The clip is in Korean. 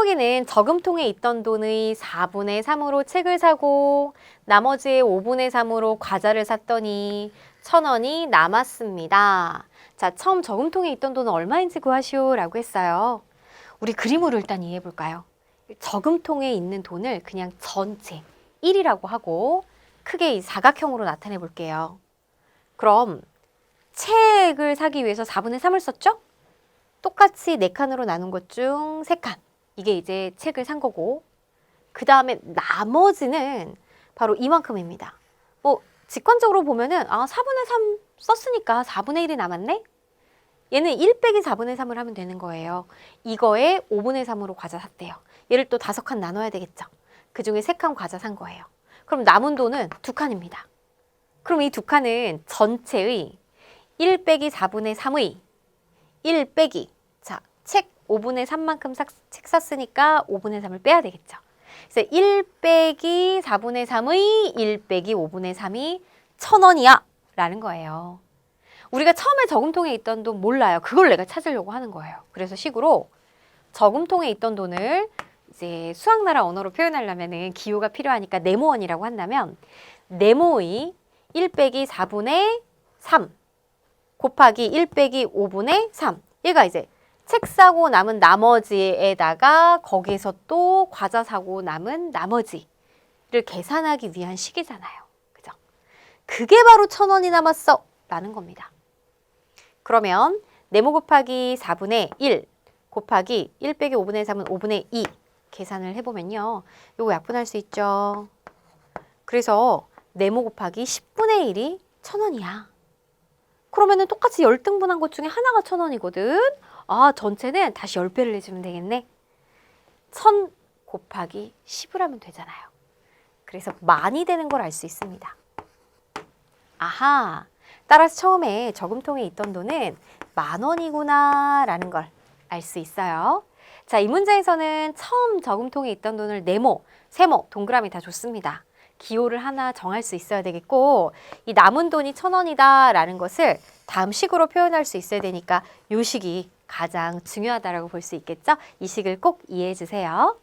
샤오기는 저금통에 있던 돈의 4분의 3으로 책을 사고 나머지의 5분의 3으로 과자를 샀더니 천 원이 남았습니다. 자, 처음 저금통에 있던 돈은 얼마인지 구하시오 라고 했어요. 우리 그림으로 일단 이해해 볼까요? 저금통에 있는 돈을 그냥 전체 1이라고 하고 크게 이 사각형으로 나타내 볼게요. 그럼 책을 사기 위해서 4분의 3을 썼죠? 똑같이 네 칸으로 나눈 것중세 칸. 이게 이제 책을 산 거고. 그 다음에 나머지는 바로 이만큼입니다. 뭐, 직관적으로 보면은, 아, 4분의 3 썼으니까 4분의 1이 남았네? 얘는 1 빼기 4분의 3을 하면 되는 거예요. 이거에 5분의 3으로 과자 샀대요. 얘를 또 다섯 칸 나눠야 되겠죠. 그 중에 세 칸 과자 산 거예요. 그럼 남은 돈은 두 칸입니다. 그럼 이 두 칸은 전체의 1 빼기 4분의 3의 1 빼기 5분의 3만큼 사, 책 샀으니까 5분의 3을 빼야 되겠죠. 그래서 1 빼기 4분의 3의 1 빼기 5분의 3이 천 원이야 라는 거예요. 우리가 처음에 저금통에 있던 돈 몰라요. 그걸 내가 찾으려고 하는 거예요. 그래서 식으로 저금통에 있던 돈을 이제 수학나라 언어로 표현하려면은 기호가 필요하니까 네모원이라고 한다면 네모의 1 빼기 4분의 3 곱하기 1 빼기 5분의 3 얘가 이제 책 사고 남은 나머지에다가 거기에서 또 과자 사고 남은 나머지를 계산하기 위한 식이잖아요. 그죠? 그게 바로 천 원이 남았어 라는 겁니다. 그러면 네모 곱하기 4분의 1 곱하기 1 빼기 5분의 3은 5분의 2 계산을 해보면요. 요거 약분할 수 있죠. 그래서 네모 곱하기 10분의 1이 천 원이야. 그러면은 똑같이 열등분한 것 중에 하나가 천 원이거든. 아, 전체는 다시 열 배를 내주면 되겠네. 천 곱하기 10을 하면 되잖아요. 그래서 많이 되는 걸 알 수 있습니다. 아하. 따라서 처음에 저금통에 있던 돈은 만 원이구나 라는 걸 알 수 있어요. 자, 이 문제에서는 처음 저금통에 있던 돈을 네모, 세모, 동그라미 다 줬습니다. 기호를 하나 정할 수 있어야 되겠고 이 남은 돈이 천 원이다 라는 것을 다음 식으로 표현할 수 있어야 되니까 요 식이 가장 중요하다라고 볼 수 있겠죠? 이 식을 꼭 이해해 주세요.